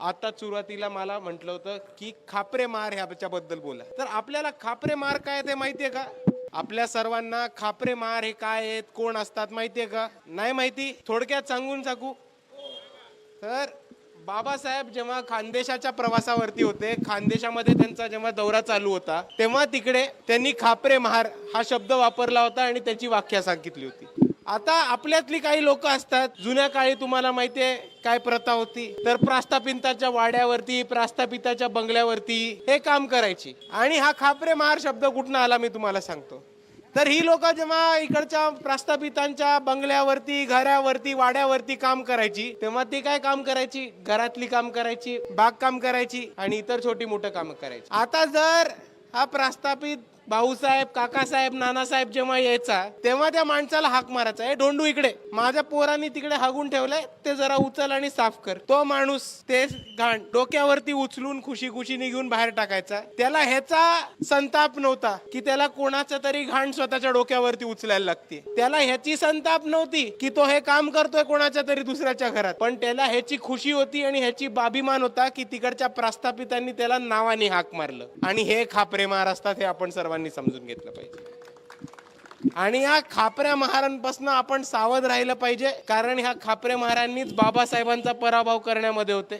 आता सुरुवातीला मला म्हटलं होतं की खापरे मार ह्याच्याबद्दल बोला. तर आपल्याला खापरे मार काय ते माहितीये का? आपल्या सर्वांना खापरे मार हे काय आहेत कोण असतात माहितीये का? नाही माहिती? थोडक्यात सांगून सांगू. तर बाबासाहेब जेव्हा खानदेशाच्या प्रवासावरती होते खानदेशामध्ये त्यांचा जेव्हा दौरा चालू होता तेव्हा तिकडे त्यांनी खापरे महार हा शब्द वापरला होता आणि त्याची व्याख्या सांगितली होती. आता आपल्यातली काही लोक असतात जुन्या काळी तुम्हाला माहितीये काय प्रथा होती? तर प्रास्तापिताच्या वाड्यावरती प्रास्तापिताच्या बंगल्यावरती हे काम करायची. आणि हा खापरे महार शब्द कुठनं आला मी तुम्हाला सांगतो. तर ही लोक जेव्हा इकडच्या प्रास्तापितांच्या बंगल्यावरती घरावरती वाड्यावरती काम करायची तेव्हा ती काय काम करायची? घरातली काम करायची बागकाम करायची आणि इतर छोटी मोठं काम करायची. आता जर हा प्रास्थापित भाऊसाहेब काकासाहेब नानासाहेब जेव्हा यायचा तेव्हा त्या माणसाला हाक मारायचा. हे डोंडू इकडे. माझ्या पोरांनी तिकडे हागून ठेवलंय. ते जरा उचल आणि साफ कर. तो माणूस ते घाण डोक्यावरती उचलून खुशी खुशीने घेऊन बाहेर टाकायचा. त्याला ह्याचा संताप नव्हता की त्याला कोणाचा तरी घाण स्वतःच्या डोक्यावरती उचलायला लागते. त्याला ह्याची संताप नव्हती की तो हे काम करतोय कोणाच्या तरी दुसऱ्याच्या घरात. पण त्याला ह्याची खुशी होती आणि ह्याची बाभिमान होता की तिकडच्या प्रस्थापितांनी त्याला नावाने हाक मारलं. आणि हे खापरे मार असतात हे आपण सर्वांनी समजून घेतलं पाहिजे. आणि या खापऱ्या महाराजांपासून आपण सावध राहिलं पाहिजे कारण ह्या खापऱ्या महाराजांनीच बाबासाहेबांचा पराभव करण्यामध्ये होते.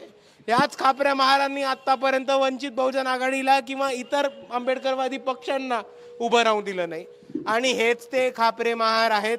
याच खापऱ्या महाराजांनी आतापर्यंत वंचित बहुजन आघाडीला किंवा इतर आंबेडकरवादी पक्षांना उभं राहू दिलं नाही. आणि हेच ते खापरे महार आहेत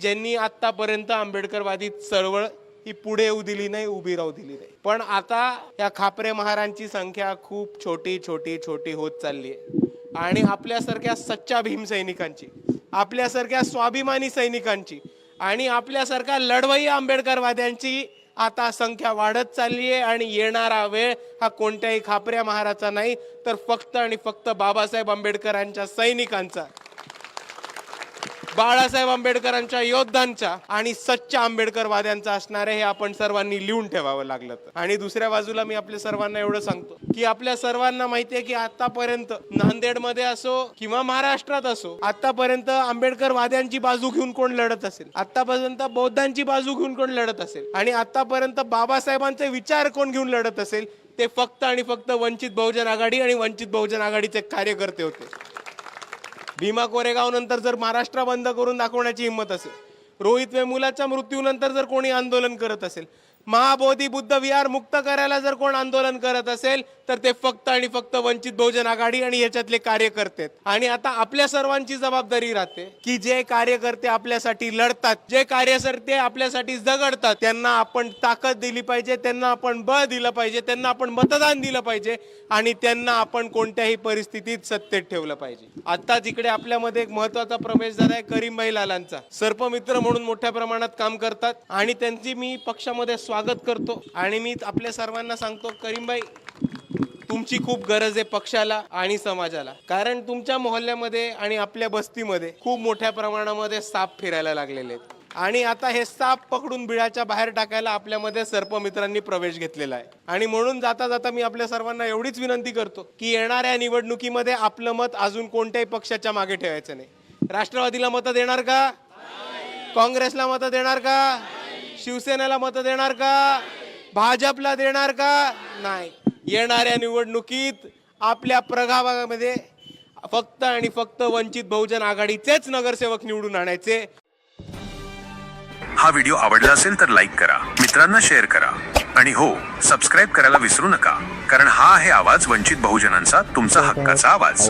ज्यांनी आतापर्यंत आंबेडकरवादी चळवळ ही पुढे येऊ दिली नाही उभी राहू दिली नाही. पण आता या खापरे महारांची संख्या खूप छोटी छोटी छोटी होत चालली आहे. आणि आपल्यासारख्या सच्चा भीम सैनिकांची आपल्यासारख्या स्वाभिमानी सैनिकांची आणि आपल्यासारख्या लढवई आंबेडकरवाद्यांची आता संख्या वाढत चालली आहे आणि येणारा वेळ हा कोणत्याही खापऱ्या महाराचा नाही तर फक्त आणि फक्त बाबासाहेब आंबेडकरांच्या सैनिकांचा. बाळासाहेब आंबेडकरांच्या योद्धांचा आणि सच्चा आंबेडकरवाद्यांचा असणार हे आपण सर्वांनी लिहून ठेवावं लागलं आणि दुसऱ्या बाजूला मी आपल्या सर्वांना एवढं सांगतो की आपल्या सर्वांना माहितीये की आतापर्यंत नांदेडमध्ये असो किंवा महाराष्ट्रात असो आतापर्यंत आंबेडकरवाद्यांची बाजू घेऊन कोण लढत असेल? आतापर्यंत बौद्धांची बाजू घेऊन कोण लढत असेल? आणि आतापर्यंत बाबासाहेबांचे विचार कोण घेऊन लढत असेल? ते फक्त आणि फक्त वंचित बहुजन आघाडी आणि वंचित बहुजन आघाडीचे कार्यकर्ते होते. भीमा कोरेगाव नंतर जर महाराष्ट्र बंद करून दाखवण्याची हिंमत असेल रोहित वेमुलाच्या मृत्यूनंतर जर कोणी आंदोलन करत असेल महाबोधी बुद्ध विहार मुक्त करायला जर कोण आंदोलन करत असेल तर ते फक्त आणि फक्त वंचित बहुजन आघाडी आणि याच्यातले कार्यकर्ते आणि आता आपल्या सर्वांची जबाबदारी राहते की जे कार्यकर्ते आपल्यासाठी लढतात जे कार्यकर्ते आपल्यासाठी झगडतात त्यांना आपण ताकद दिली पाहिजे त्यांना आपण बळ दिलं पाहिजे त्यांना आपण मतदान दिलं पाहिजे आणि त्यांना आपण कोणत्याही परिस्थितीत सत्तेत ठेवलं पाहिजे. आता तिकडे आपल्यामध्ये एक महत्त्वाचा प्रवेश झाला आहे करीमबाई लालांचा. सर्पमित्र म्हणून मोठ्या प्रमाणात काम करतात आणि त्यांची मी पक्षामध्ये स्वागत करतो आणि मी आपल्या सर्वांना सांगतो करीमबाई तुमची खूप गरज आहे पक्षाला आणि समाजाला. कारण तुमच्या मोहल्ल्यामध्ये आणि आपल्या बस्तीमध्ये खूप मोठ्या प्रमाणामध्ये साप फिरायला लागलेले आहेत. आणि आता हे साप पकडून बिळाच्या बाहेर टाकायला आपल्यामध्ये सर्पमित्रांनी प्रवेश घेतलेला आहे. आणि म्हणून जाता जाता मी आपल्या सर्वांना एवढीच विनंती करतो की येणाऱ्या निवडणुकीमध्ये आपलं मत अजून कोणत्याही पक्षाच्या मागे ठेवायचं नाही. राष्ट्रवादीला मतं देणार का? काँग्रेसला मतं देणार का? शिवसेनेला मतं देणार का? भाजपला देणार का? नाही. येणाऱ्या निवडणुकीत आपल्या प्रभागामध्ये फक्त आणि फक्त वंचित बहुजन आघाडीचेच नगरसेवक निवडून आणायचे. हा व्हिडिओ आवडला असेल तर लाईक करा मित्रांना शेअर करा आणि हो सबस्क्राईब करायला विसरू नका कारण हा आहे आवाज वंचित बहुजनांचा तुमचा हक्काचा आवाज.